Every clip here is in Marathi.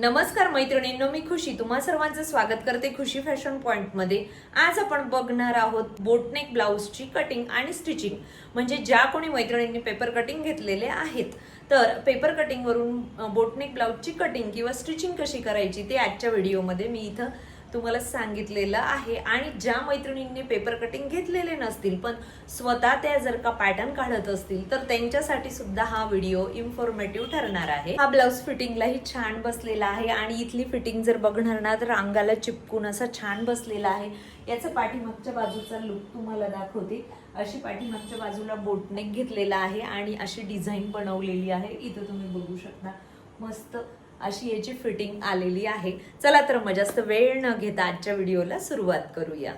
नमस्कार मैत्रिणींनो मी खुशी. तुम्हा सर्वांचं स्वागत करते खुशी फॅशन पॉइंटमध्ये. आज आपण बघणार आहोत बोटनेक ब्लाऊजची कटिंग आणि स्टिचिंग म्हणजे ज्या कोणी मैत्रिणींनी पेपर कटिंग घेतलेले आहेत तर पेपर कटिंगवरून बोटनेक ब्लाऊजची कटिंग किंवा स्टिचिंग कशी करायची ते आजच्या व्हिडिओमध्ये मी इथं तुम्हाला सांगितलेलं आहे. आणि ज्या मैत्रिणींनी पेपर कटिंग घेतलेले नसतील पण स्वतः त्या जर का पॅटर्न काढत असतील तर त्यांच्यासाठी सुद्धा हा व्हिडिओ इन्फॉर्मेटिव्ह ठरणार आहे. हा ब्लाऊज फिटिंगलाही छान बसलेला आहे. आणि इथली फिटिंग जर बघणार ना तर अंगाला चिपकून असा छान बसलेला आहे. याचा पाठीमागच्या बाजूचा लुक तुम्हाला दाखवते. अशी पाठीमागच्या बाजूला बोटनेक घेतलेला आहे. आणि अशी डिझाईन बनवलेली आहे. इथं तुम्ही बघू शकता. मस्त अशी याची फिटिंग आलेली आहे. चला तर मग जास्त वेळ न घेता आजच्या व्हिडिओला सुरुवात करूया.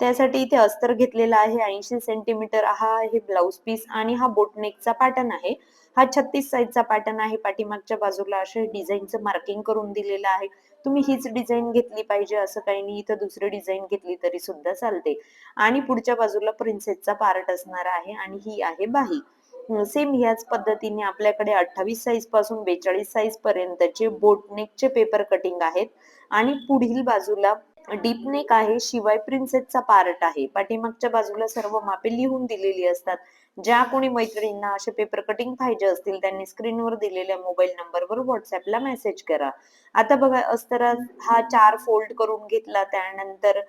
त्यासाठी इथे अस्तर घेतलेला आहे ऐंशी सेंटीमीटर हा आहे ब्लाउज पीस आणि हा बोटनेकचा पॅटर्न आहे. हा छत्तीस साईजचा पॅटर्न आहे. पाठीमागच्या बाजूला असे डिझाईनचं मार्किंग करून दिलेलं आहे. तुम्ही हीच डिझाईन घेतली पाहिजे असं काही नाही. इथं दुसरी डिझाईन घेतली तरी सुद्धा चालते. आणि पुढच्या बाजूला प्रिन्सेसचा पार्ट असणार आहे आणि ही आहे बाही. सेम ह्याच पद्धतीने आपल्याकडे अठ्ठावीस साईजपासून बेचाळीस साईज पर्यंतचे बोटनेकचे पेपर कटिंग आहेत. आणि पुढील बाजूला डीप नेक आहे शिवाय प्रिन्सेसचा पार्ट आहे. पाठीमागच्या बाजूला सर्व मापे लिहून दिलेली असतात. ज्या कोणी मैत्रिणींना असे पेपर कटिंग पाहिजे असतील त्यांनी स्क्रीनवर दिलेल्या मोबाईल नंबरवर व्हॉट्सअपला मेसेज करा. आता बघा अस्तर हा चार फोल्ड करून घेतला त्यानंतर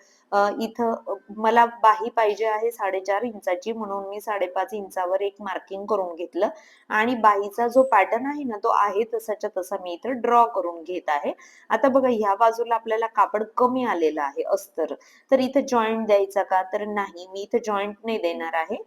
इथं मला बाही पाहिजे आहे साडेचार इंचाची म्हणून मी साडेपाच इंचावर एक मार्किंग करून घेतलं. आणि बाहीचा जो पॅटर्न आहे ना तो आहे तसाच्या तसा मी इथं ड्रॉ करून घेत आहे. आता बघा ह्या बाजूला आपल्याला कापड कमी आलेलं आहे अस्तर. तर इथं जॉईंट द्यायचा का? तर नाही मी इथं जॉईंट नाही देणार आहे.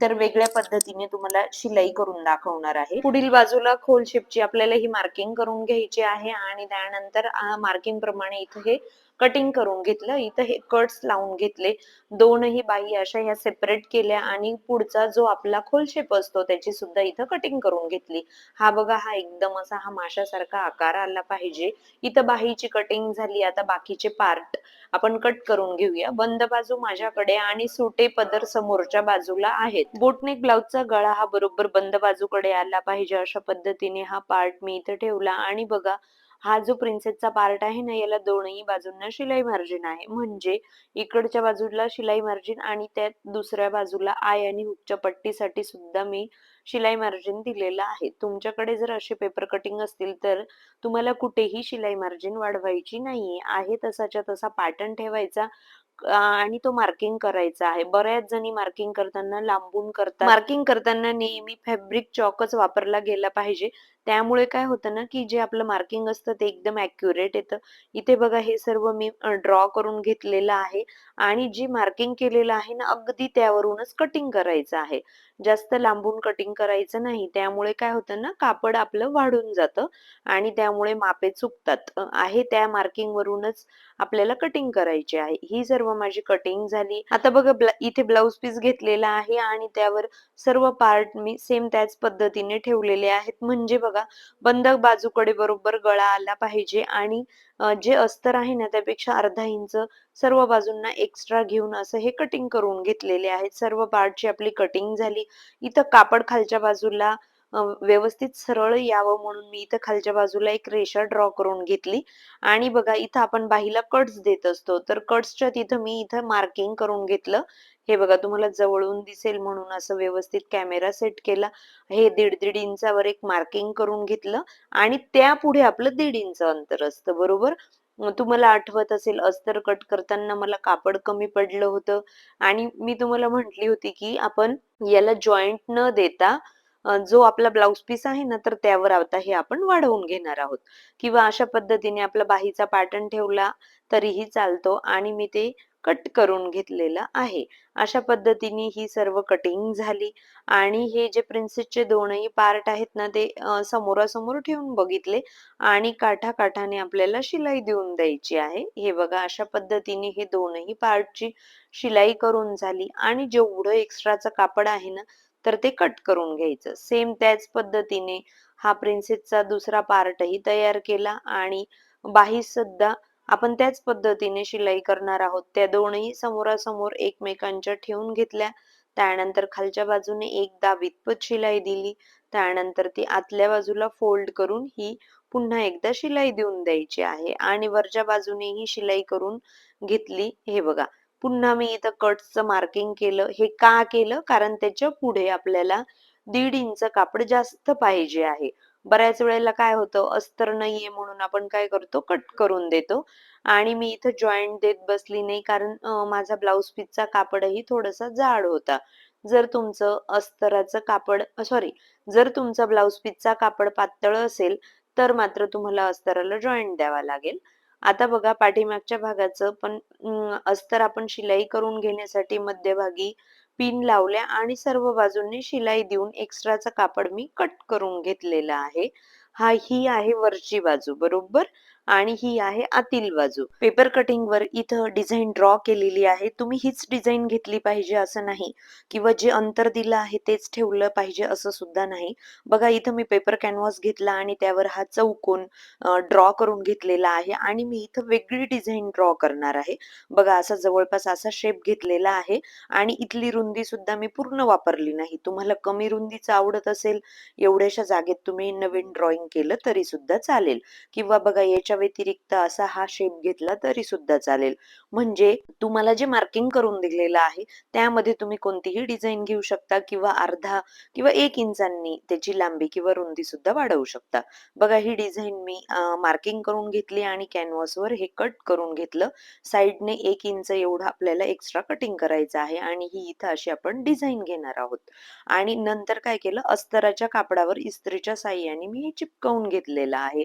तर वेगळ्या पद्धतीने तुम्हाला शिलाई करून दाखवणार आहे. पुढील बाजूला खोल शेपची आपल्याला ही मार्किंग करून घ्यायची आहे आणि त्यानंतर मार्किंग प्रमाणे इथं हे कटिंग करून घेतलं इथं हे कट्स लावून घेतले. दोनही बाई अशा ह्या सेपरेट केल्या आणि पुढचा जो आपला खोल शेप असतो त्याची सुद्धा इथं कटिंग करून घेतली. हा बघा हा एकदम असा हा माशासारखा आकार आला पाहिजे. इथं बाहीची कटिंग झाली आता बाकीचे पार्ट आपण कट करून घेऊया. बंद बाजू माझ्याकडे आणि सुटे पदर समोरच्या बाजूला आहेत. बोटनेक ब्लाउजचा गळा हा बरोबर बंद बाजूकडे आला पाहिजे. अशा पद्धतीने हा पार्ट मी इथं ठेवला. आणि बघा हा जो प्रिन्सेसचा पार्ट आहे ना याला दोनही बाजूंना शिलाई मार्जिन आहे. म्हणजे इकडच्या बाजूला शिलाई मार्जिन आणि त्यात दुसऱ्या बाजूला आय आणि हुकच्या पट्टीसाठी सुद्धा मी शिलाई मार्जिन दिलेलं आहे. तुमच्याकडे जर असे पेपर कटिंग असतील तर तुम्हाला कुठेही शिलाई मार्जिन वाढवायची नाहीये. आहे तसाच्या तसा पॅटर्न ठेवायचा आणि तो मार्किंग करायचा आहे. बऱ्याच जणी मार्किंग करताना लांबून करतात. मार्किंग करताना नेहमी फॅब्रिक चॉकच वापरला गेला पाहिजे. त्यामुळे काय होतं ना की जे आपलं मार्किंग असतं ते एकदम ॲक्युरेट येतं. इथे बघा हे सर्व मी ड्रॉ करून घेतलेलं आहे आणि जी मार्किंग केलेलं आहे ना अगदी त्यावरूनच कटिंग करायचं आहे. जास्त लांबून कटिंग करायचं नाही. त्यामुळे काय होतं ना कापड आपलं वाढून जातं आणि त्यामुळे मापे चुकतात. आहे त्या मार्किंग वरूनच आपल्याला कटिंग करायची आहे. ही सर्व माझी कटिंग झाली. आता बघा इथे ब्लाऊज पीस घेतलेला आहे आणि त्यावर सर्व पार्ट मी सेम त्याच पद्धतीने ठेवलेले आहेत. म्हणजे बघा बंद बाजूकडे बरोबर गळा आला पाहिजे आणि जे अस्तर आहे ना त्यापेक्षा अर्धा इंच सर्व बाजूंना एक्स्ट्रा घेऊन असं हे कटिंग करून घेतलेले आहेत. सर्व पार्टची आपली कटिंग झाली. इथं कापड खालच्या बाजूला व्यवस्थित सरळ यावं म्हणून मी इथं खालच्या बाजूला एक रेषा ड्रॉ करून घेतली. आणि बघा इथं आपण बाहीला कट्स देत असतो. तर कट्सच्या तिथं मी इथं मार्किंग करून घेतलं. हे बघा तुम्हाला जवळून दिसेल म्हणून असं व्यवस्थित कॅमेरा सेट केला. हे दीड दीड इंचावर एक मार्किंग करून घेतलं. आणि त्या पुढे आपलं दीड इंच अंतर असतं बरोबर? तुम्हाला आठवत असेल अस्तर कट करताना मला कापड कमी पडलं होतं. आणि मी तुम्हाला म्हटली होती की आपण याला जॉईंट न देता जो आपला ब्लाउज पीस आहे ना तर त्यावर आता हे आपण वाढवून घेणार आहोत. किंवा अशा पद्धतीने आपला बाहीचा पॅटर्न ठेवला तरीही चालतो आणि मी ते कट करून घेतलेलं आहे. अशा पद्धतीने ही सर्व कटिंग झाली आणि हे जे प्रिन्सेसचे दोनही पार्ट आहेत ना ते समोरासमोर ठेवून बघितले आणि काठा काठाने आपल्याला शिलाई देऊन द्यायची आहे. हे बघा अशा पद्धतीने हे दोनही पार्टची शिलाई करून झाली आणि जेवढं एक्स्ट्राचं कापड आहे ना तर ते कट करून घ्यायचं. सेम त्याच पद्धतीने हा प्रिन्सेसचा दुसरा पार्टही तयार केला आणि बाही सुद्धा आपण त्याच पद्धतीने शिलाई करणार आहोत. त्या दोनही समोरासमोर एकमेकांच्या ठेवून घेतल्या. त्यानंतर खालच्या बाजूने एक दाब इतपत शिलाई दिली. त्यानंतर ती आतल्या बाजूला फोल्ड करून ही पुन्हा एकदा शिलाई देऊन द्यायची आहे आणि वरच्या बाजूने ही शिलाई करून घेतली. हे बघा पुन्हा मी इथं कट्सचं मार्किंग केलं. हे का केलं? कारण त्याच्या पुढे आपल्याला दीड इंच कापड जास्त पाहिजे आहे. बऱ्याच वेळेला काय होतं? अस्तर नाहीये म्हणून आपण काय करतो? कट करून देतो. आणि मी इथं जॉईंट देत बसली नाही कारण माझा ब्लाउज पीसचा कापडही थोडासा जाड होता. जर तुमचं अस्तराचं कापड सॉरी जर तुमचा ब्लाउज पीसचा कापड पातळ असेल तर मात्र तुम्हाला अस्तराला जॉईंट द्यावा लागेल. आता बघा पाठीमागच्या भागाचं पण अस्तर आपण शिलाई करून घेण्यासाठी मध्यभागी पिन लावल्या आणि सर्व बाजूंनी शिलाई देऊन एक्स्ट्राचा कापड मी कट करून घेतलेला आहे. हा ही आहे वरची बाजू बरोबर? आणि ही आहे आतील बाजू. पेपर कटिंग वर इथं डिझाईन ड्रॉ केलेली आहे. तुम्ही हीच डिझाईन घेतली पाहिजे असं नाही. किंवा जे अंतर दिलं आहे तेच ठेवलं पाहिजे असं सुद्धा नाही. बघा इथं मी पेपर कॅनव्हास घेतला आणि त्यावर हा चौकोन ड्रॉ करून घेतलेला आहे. आणि मी इथं वेगळी डिझाईन ड्रॉ करणार आहे. बघा असा जवळपास असा शेप घेतलेला आहे. आणि इथली रुंदी सुद्धा मी पूर्ण वापरली नाही. तुम्हाला कमी रुंदीचं आवडत असेल एवढ्याशा जागेत तुम्ही नवीन ड्रॉइंग केलं तरी सुद्धा चालेल. किंवा बघा याच्या व्यतिरिक्त असा हा शेप घेतला तरी सुद्धा चालेल. म्हणजे तुम्हाला जे मार्किंग करून दिलेलं आहे त्यामध्ये तुम्ही कोणतीही डिझाईन घेऊ शकता किंवा अर्धा किंवा एक इंचांनी त्याची लांबी किंवा रुंदी सुद्धा वाढवू शकता. बघा ही डिझाईन मी मार्किंग करून घेतली आणि कॅनव्हासवर हे कट करून घेतलं. साईडने एक इंच एवढं आपल्याला एक्स्ट्रा कटिंग करायचं आहे आणि ही इथं अशी आपण डिझाईन घेणार आहोत. आणि नंतर काय केलं अस्तराच्या कापडावर इस्त्रीच्या साह्याने मी हे चिपकवून घेतलेलं आहे.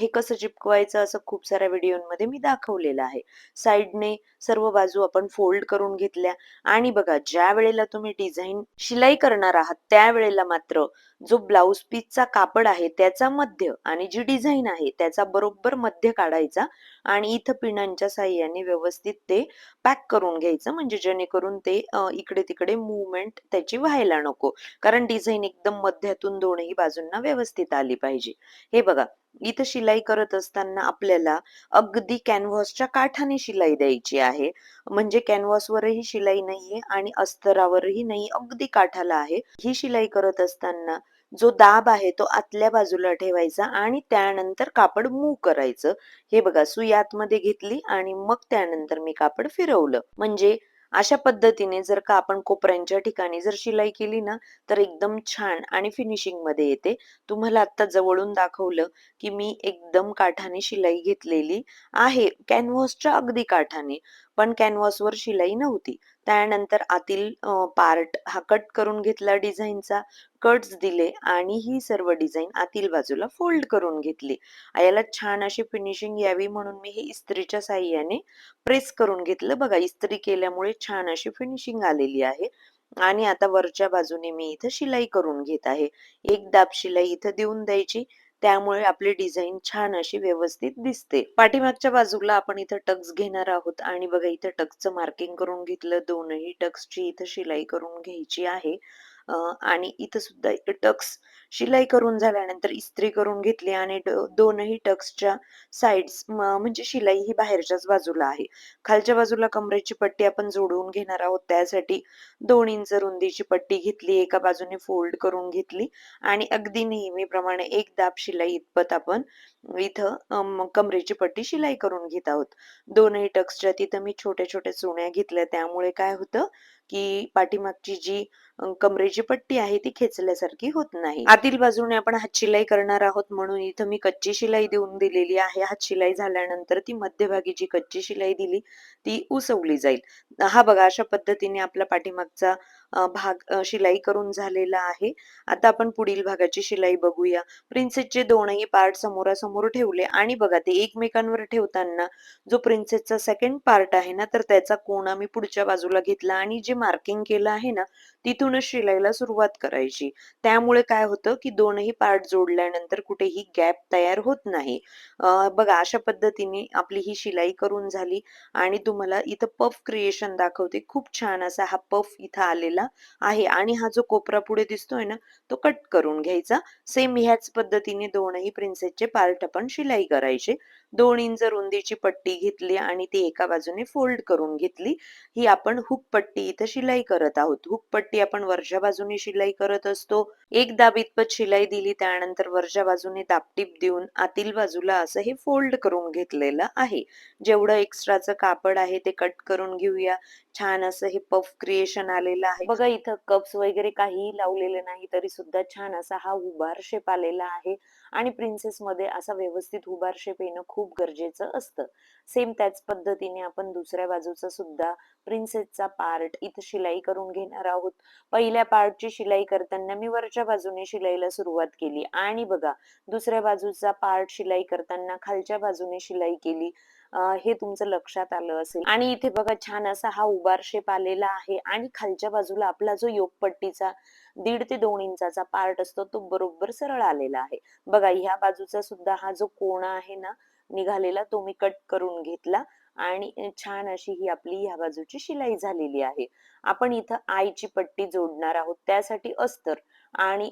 हे कसं चिपकवायचं असं खूप साऱ्या व्हिडिओमध्ये मी दाखवलेलं आहे. साईडने सर्व बाजू आपण फोल्ड करून घेतल्या आणि बघा ज्या वेळेला तुम्ही डिझाईन शिलाई करणार आहात त्यावेळेला मात्र जो ब्लाउज पीसचा कापड आहे त्याचा मध्य आणि जी डिझाईन आहे त्याचा बरोबर मध्य काढायचा आणि इथं पिणांच्या साह्याने व्यवस्थित ते पॅक करून घ्यायचं. म्हणजे जेणेकरून ते इकडे तिकडे मुवमेंट त्याची व्हायला नको. कारण डिझाईन एकदम मध्यातून दोनही बाजूंना व्यवस्थित आली पाहिजे. हे बघा इथं शिलाई करत असताना आपल्याला अगदी कॅनव्हासच्या काठाने शिलाई द्यायची आहे. म्हणजे कॅनव्हासवरही शिलाई नाहीये आणि अस्तरावरही नाही अगदी काठाला आहे. ही शिलाई करत असताना जो दाब आहे तो आतल्या बाजूला ठेवायचा आणि त्यानंतर कापड मूव करायचं. हे बघा सुई आतमध्ये घेतली आणि मग त्यानंतर मी कापड फिरवलं. म्हणजे अशा पद्धतीने जर का आपण कोपऱ्यांच्या ठिकाणी जर शिलाई केली ना तर एकदम छान आणि फिनिशिंगमध्ये येते. तुम्हाला आता जवळून दाखवलं की मी एकदम काठाने शिलाई घेतलेली आहे. कॅनव्हासच्या अगदी काठाने. पण कॅनव्हासवर शिलाई नव्हती. त्यानंतर आतील पार्ट हा कट करून घेतला डिझाईनचा कट्स दिले आणि ही सर्व डिझाईन आतील बाजूला फोल्ड करून घेतली. याला छान अशी फिनिशिंग यावी म्हणून मी हे इस्त्रीच्या साह्याने प्रेस करून घेतलं. बघा इस्त्री केल्यामुळे छान अशी फिनिशिंग आलेली आहे. आणि आता वरच्या बाजूने मी इथं शिलाई करून घेत आहे. एक दाब शिलाई इथं देऊन द्यायची. त्यामुळे आपली डिझाईन छान अशी व्यवस्थित दिसते. पाठीमागच्या बाजूला आपण इथं टक्स घेणार आहोत आणि बघा इथं टक्सचं मार्किंग करून घेतलं. दोनही टक्सची इथं शिलाई करून घ्यायची आहे. आणि इथं सुद्धा टक्स शिलाई करून झाल्यानंतर इस्त्री करून घेतली आणि दोनही टक्सच्या साइड्स म्हणजे शिलाई ही बाहेरच्याच बाजूला आहे. खालच्या बाजूला कमरेची पट्टी आपण जोडून घेणार आहोत. त्यासाठी दोन इंच रुंदीची पट्टी घेतली एका बाजूने फोल्ड करून घेतली आणि अगदी नेहमीप्रमाणे एक दाब शिलाई इतपत आपण इथं कमरेची पट्टी शिलाई करून घेत आहोत. दोनही टक्सच्या तिथं मी छोट्या छोट्या चुण्या घेतल्या. त्यामुळे काय होतं की पाठीमागची जी कमरेची पट्टी आहे ती खेचल्यासारखी होत नाही. आतील बाजूने आपण हात शिलाई करणार आहोत म्हणून इथं मी कच्ची शिलाई देऊन दिलेली आहे. हात शिलाई झाल्यानंतर ती मध्यभागी जी कच्ची शिलाई दिली ती उसवली जाईल. हा बघा अशा पद्धतीने आपला पाठीमागचा भाग शिलाई करून झालेला आहे. आता आपण पुढील भागाची शिलाई बघूया. प्रिन्सेसचे दोनही पार्ट समोरासमोर ठेवले आणि बघा ते एकमेकांवर ठेवताना जो प्रिन्सेसचा सेकंड पार्ट आहे ना तर त्याचा कोणा मी पुढच्या बाजूला घेतला आणि जे मार्किंग केलं आहे ना तिथूनच शिलाईला सुरुवात करायची. त्यामुळे काय होतं की दोनही पार्ट जोडल्यानंतर कुठेही गॅप तयार होत नाही. बघा अशा पद्धतीने आपली ही शिलाई करून झाली आणि तुम्हाला इथं पफ क्रिएशन दाखवते. खूप छान असा हा पफ इथं आलेला आहे आणि हा जो कोपरा पुढे दिसतोय ना तो कट करून घ्यायचा. सेम ह्याच पद्धतीने दोनही प्रिन्सेसचे पार्ट आपण शिलाई करायचे. दोन इंच रुंदीची पट्टी घेतली आणि ती एका बाजूने फोल्ड करून घेतली. ही आपण हुक पट्टी इथं शिलाई करत आहोत. हुक पट्टी आपण वरच्या बाजूने शिलाई करत असतो. एक दाब इतपत शिलाई दिली त्यानंतर वरच्या बाजूने दापटीप देऊन आतील बाजूला असं हे फोल्ड करून घेतलेलं आहे. जेवढं एक्स्ट्राचं कापड आहे ते कट करून घेऊया. छान असं हे पफ क्रिएशन आलेलं आहे. बघा इथं कप्स वगैरे काहीही लावलेले नाही तरी सुद्धा छान असा हा उभार शेप आलेला आहे. आणि प्रिन्सेस मध्ये असा व्यवस्थित उभार शेप येणं खूप गरजेचं असतं. सेम त्याच पद्धतीने आपण दुसऱ्या बाजूचा सुद्धा प्रिन्सेसचा पार्ट इथं शिलाई करून घेणार आहोत. पहिल्या पार्टची शिलाई करताना मी वरच्या बाजूने शिलाईला सुरुवात केली. आणि बघा दुसऱ्या बाजूचा पार्ट शिलाई करताना खालच्या बाजूने शिलाई केली. हे तुमचं लक्षात आलं असेल. आणि इथे बघा छान असा हा उभार शेप आलेला आहे आणि खालच्या बाजूला आपला जो योगपट्टीचा दीड ते दोन इंचाचा पार्ट असतो तो बरोबर सरळ आलेला आहे. बघा ह्या बाजूचा सुद्धा हा जो कोणा आहे ना निघालेला तो मी कट करून घेतला आणि छान अशी ही आपली ह्या बाजूची शिलाई झालेली आहे. आपण इथं आईची पट्टी जोडणार आहोत त्यासाठी अस्तर. आणि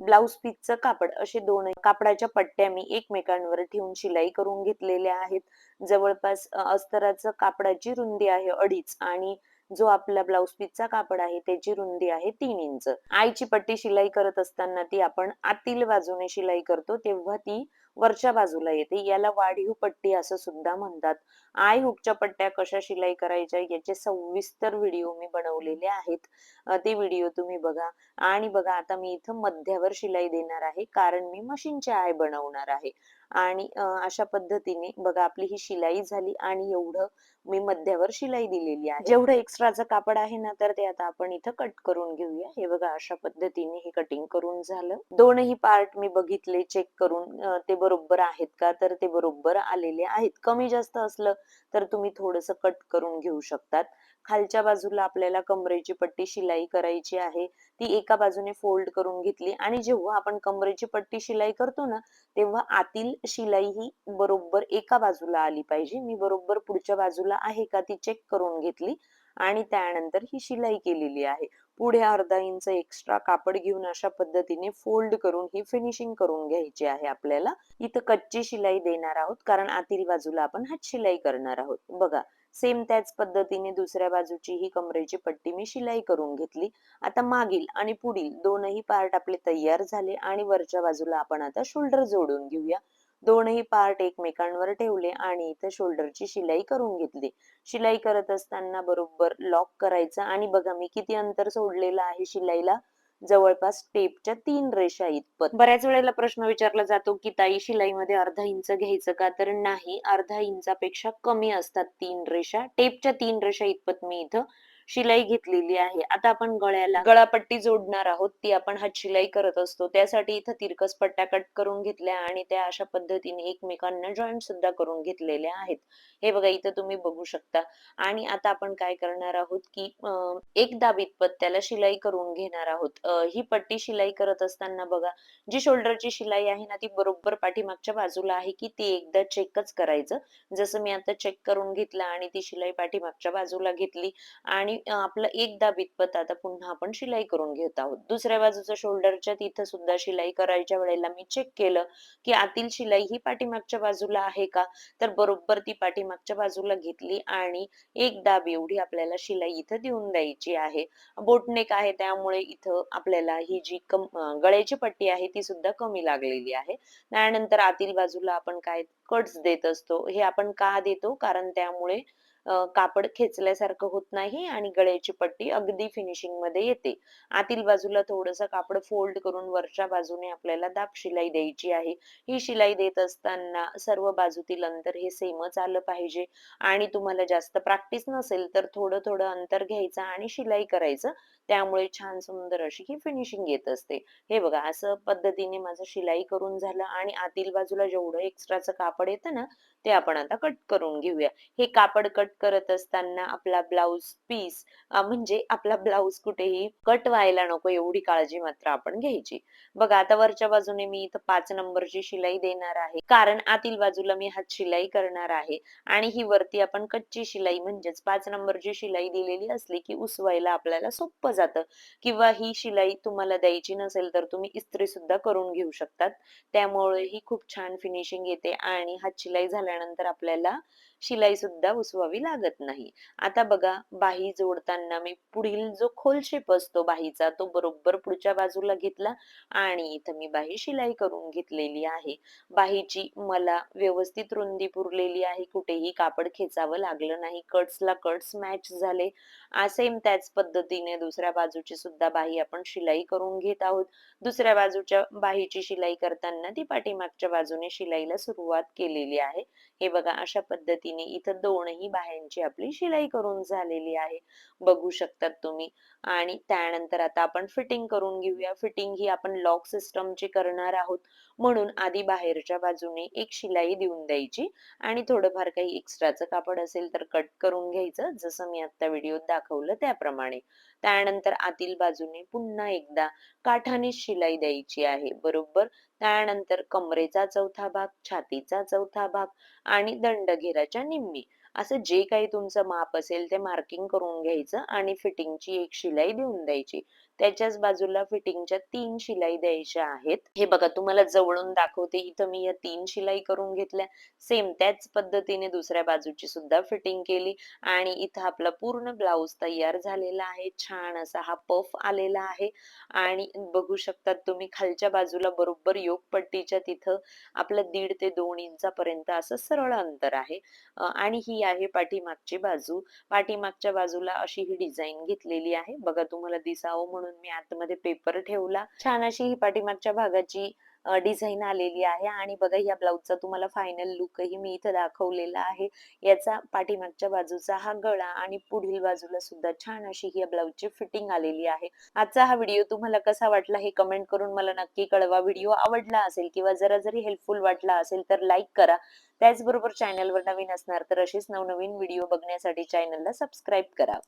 ब्लाउज पीसचं कापड असे दोन कापडाच्या पट्ट्या मी एकमेकांवर ठेवून शिलाई करून घेतलेल्या आहेत. जवळपास अस्तराचं कापडाची रुंदी आहे अडीच आणि जो आपला ब्लाऊज पीसचा कापड आहे त्याची रुंदी आहे तीन इंच. आईची पट्टी शिलाई करत असताना ती आपण आतील बाजूने शिलाई करतो तेव्हा ती वरच्या बाजूला येते. याला वाढीव पट्टी असं सुद्धा म्हणतात. आय हुकच्या पट्ट्या कशा शिलाई करायच्या याचे सविस्तर व्हिडिओ मी बनवलेले आहेत. ते व्हिडिओ तुम्ही बघा. आणि बघा आता मी इथं मध्यावर शिलाई देणार आहे कारण मी मशीनचे आय बनवणार आहे. आणि अशा पद्धतीने बघा आपली ही शिलाई झाली आणि एवढं मी मध्यावर शिलाई दिलेली आहे. जेवढं एक्स्ट्राचं कापड आहे ना तर ते आता आपण इथं कट करून घेऊया. हे बघा अशा पद्धतीने हे कटिंग करून झालं. दोनही पार्ट मी बघितले चेक करून ते बरोबर आहेत का? तर ते बरोबर आलेले आहेत. कमी जास्त असलं तर तुम्ही थोडस कट करून घेऊ शकतात. खालच्या बाजूला आपल्याला कमरेची पट्टी शिलाई करायची आहे. ती एका बाजूने फोल्ड करून घेतली आणि जेव्हा आपण कमरेची पट्टी शिलाई करतो ना तेव्हा आतील शिलाई ही बरोबर एका बाजूला आली पाहिजे. मी बरोबर पुढच्या बाजूला आहे का ती चेक करून घेतली आणि त्यानंतर ही शिलाई केलेली आहे. पुढे अर्धा इंच एक्स्ट्रा कापड घेऊन अशा पद्धतीने फोल्ड करून ही फिनिशिंग करून घ्यायची आहे आपल्याला. इथं कच्ची शिलाई देणार आहोत कारण आतील बाजूला आपण हात शिलाई करणार आहोत. बघा सेम त्याच पद्धतीने दुसऱ्या बाजूची ही कमरेची पट्टी मी शिलाई करून घेतली. आता मागील आणि पुढील दोनही पार्ट आपले तयार झाले आणि वरच्या बाजूला आपण आता शोल्डर जोडून घेऊया. दोनही पार्ट एकमेकांवर ठेवले आणि इथं शोल्डरची शिलाई करून घेतली. शिलाई करत असताना बरोबर लॉक करायचं आणि बघा मी किती अंतर सोडलेलं आहे शिलाईला. जवळपास टेपच्या तीन रेषा इतपत. बऱ्याच वेळेला प्रश्न विचारला जातो की ताई शिलाईमध्ये अर्धा इंच घ्यायचं का? तर नाही अर्धा इंचापेक्षा कमी असतात तीन रेषा. टेपच्या तीन रेषा इतपत मी इथं शिलाई घेतलेली आहे. आता आपण गळ्याला गळापट्टी जोडणार आहोत. ती आपण हात शिलाई करत असतो. त्यासाठी इथं तिरकस पट्ट्या कट करून घेतल्या आणि त्या अशा पद्धतीने एकमेकांना जॉईंट सुद्धा करून घेतलेल्या आहेत. हे बघा इथं तुम्ही बघू शकता. आणि आता आपण काय करणार आहोत की एक दाबीत पत्त्याला शिलाई करून घेणार आहोत. ही पट्टी शिलाई करत असताना बघा जी शोल्डरची शिलाई आहे ना ती बरोबर पाठीमागच्या बाजूला आहे की ती एकदा चेकच करायचं. जसं मी आता चेक करून घेतलं आणि ती शिलाई पाठीमागच्या बाजूला घेतली आणि आणि आपलं एक दाब आता पुन्हा आपण शिलाई करून घेत आहोत. दुसऱ्या बाजूचं शोल्डरच्या तिथं सुद्धा शिलाई करायच्या वेळेला मी चेक केलं की आतील शिलाई ही पाठीमागच्या बाजूला आहे का? तर बरोबर ती पाठीमागच्या बाजूला घेतली आणि एक दाब एवढी आपल्याला शिलाई इथं देऊन द्यायची आहे. बोटनेक आहे त्यामुळे इथं आपल्याला ही जी कम गळ्याची पट्टी आहे ती सुद्धा कमी लागलेली आहे. त्यानंतर आतील बाजूला आपण काय कट्स देत असतो हे आपण का देतो? कारण त्यामुळे कापड खेचल्यासारखं होत नाही आणि गळ्याची पट्टी अगदी फिनिशिंगमध्ये येते. आतील बाजूला थोडस कापड फोल्ड करून वरच्या बाजूने आपल्याला दाब शिलाई द्यायची आहे. ही शिलाई देत असताना सर्व बाजूतील अंतर हे सेमच आलं पाहिजे. आणि तुम्हाला जास्त प्रॅक्टिस नसेल तर थोडं थोडं अंतर घ्यायचं आणि शिलाई करायचं. त्यामुळे छान सुंदर अशी ही फिनिशिंग येत असते. हे बघा असं पद्धतीने माझं शिलाई करून झालं आणि आतील बाजूला जेवढं एक्स्ट्राचं कापड येतं ना ते आपण आता कट करून घेऊया. हे कापड कट करत असताना आपला ब्लाउज पीस म्हणजे आपला ब्लाउज कुठेही कट व्हायला नको एवढी काळजी मात्र आपण घ्यायची. बघा आता वरच्या बाजूने मी इथं पाच नंबरची शिलाई देणार आहे. कारण आतील बाजूला मी हात शिलाई करणार आहे. आणि ही वरती आपण कच्ची शिलाई म्हणजेच पाच नंबरची शिलाई दिलेली असली की उसवायला आपल्याला सोपं सोपं जातं. किंवा ही शिलाई तुम्हाला द्यायची नसेल तर तुम्ही इस्त्री सुद्धा करून घेऊ शकतात. त्यामुळे ही खूप छान फिनिशिंग येते आणि हात शिलाई झाल्यानंतर आपल्याला शिलाई सुद्धा उसवावी लागत नाही. आता बघा बाही जोडताना मी पुढील जो खोल शेप असतो बाहीचा तो बरोबर पुढच्या बाजूला घेतला आणि इथं मी बाही शिलाई करून घेतलेली आहे. बाहीची मला व्यवस्थित रुंदी पुरलेली आहे. कुठेही कापड खेचावं लागलं नाही. कट्सला कट्स मॅच झाले. सेम त्याच पद्धतीने दुसऱ्या बाजूची सुद्धा बाही आपण शिलाई करून घेत आहोत. दुसऱ्या बाजूच्या बाहीची शिलाई करताना ती पाठीमागच्या बाजूने शिलाईला सुरुवात केलेली आहे. हे बघा अशा पद्धतीने इथं दोनही बाह्यांची आपली शिलाई करून झालेली आहे. बघू शकतात तुम्ही. आणि त्यानंतर आता आपण फिटिंग करून घेऊया. फिटिंग ही आपण लॉक सिस्टमची करणार आहोत. म्हणून आधी बाहेरच्या बाजूने एक शिलाई देऊन द्यायची. आणि थोडंफार काही एक्स्ट्राचं कापड असेल तर कट करून घ्यायचं. जसं मी आता व्हिडिओत दाखवलं त्याप्रमाणे. त्यानंतर आतील बाजूने पुन्हा एकदा काठाने शिलाई द्यायची आहे. बरोबर? त्यानंतर कमरेचा चौथा भाग छातीचा चौथा भाग आणि दंडघेराच्या निम्मी. असं जे काही तुमचं माप असेल ते मार्किंग करून घ्यायचं आणि फिटिंगची एक शिलाई देऊन द्यायची. त्याच्याच बाजूला फिटिंगच्या तीन शिलाई द्यायच्या आहेत. हे बघा तुम्हाला जवळून दाखवते इथं मी या तीन शिलाई करून घेतल्या. सेम त्याच पद्धतीने दुसऱ्या बाजूची सुद्धा फिटिंग केली आणि इथं आपला पूर्ण ब्लाऊज तयार झालेला आहे. छान असा हा पफ आलेला आहे. आणि बघू शकतात तुम्ही खालच्या बाजूला बरोबर योगपट्टीच्या तिथं आपलं दीड ते दोन इंचापर्यंत असं सरळ अंतर आहे. आणि ही आहे पाठीमागची बाजू. पाठीमागच्या बाजूला अशी ही डिझाईन घेतलेली आहे. बघा तुम्हाला दिसावं म्हणून मी आतमध्ये पेपर ठेवला. छान अशी ही पाठीमागच्या भागाची डिझाईन आलेली आहे आणि बघा या ब्लाऊजचा तुम्हाला फायनल लुकही मी इथं दाखवलेला आहे. याचा पाठीमागच्या बाजूचा हा गळा आणि पुढील बाजूला सुद्धा छान अशी ही ब्लाऊजची फिटिंग आलेली आहे. आजचा हा व्हिडिओ तुम्हाला कसा वाटला हे कमेंट करून मला नक्की कळवा. व्हिडिओ आवडला असेल किंवा जरा जरी हेल्पफुल वाटला असेल तर लाईक करा. त्याचबरोबर चॅनलवर नवीन असणार तर अशीच नवनवीन व्हिडिओ बघण्यासाठी चॅनलला सबस्क्राईब करा.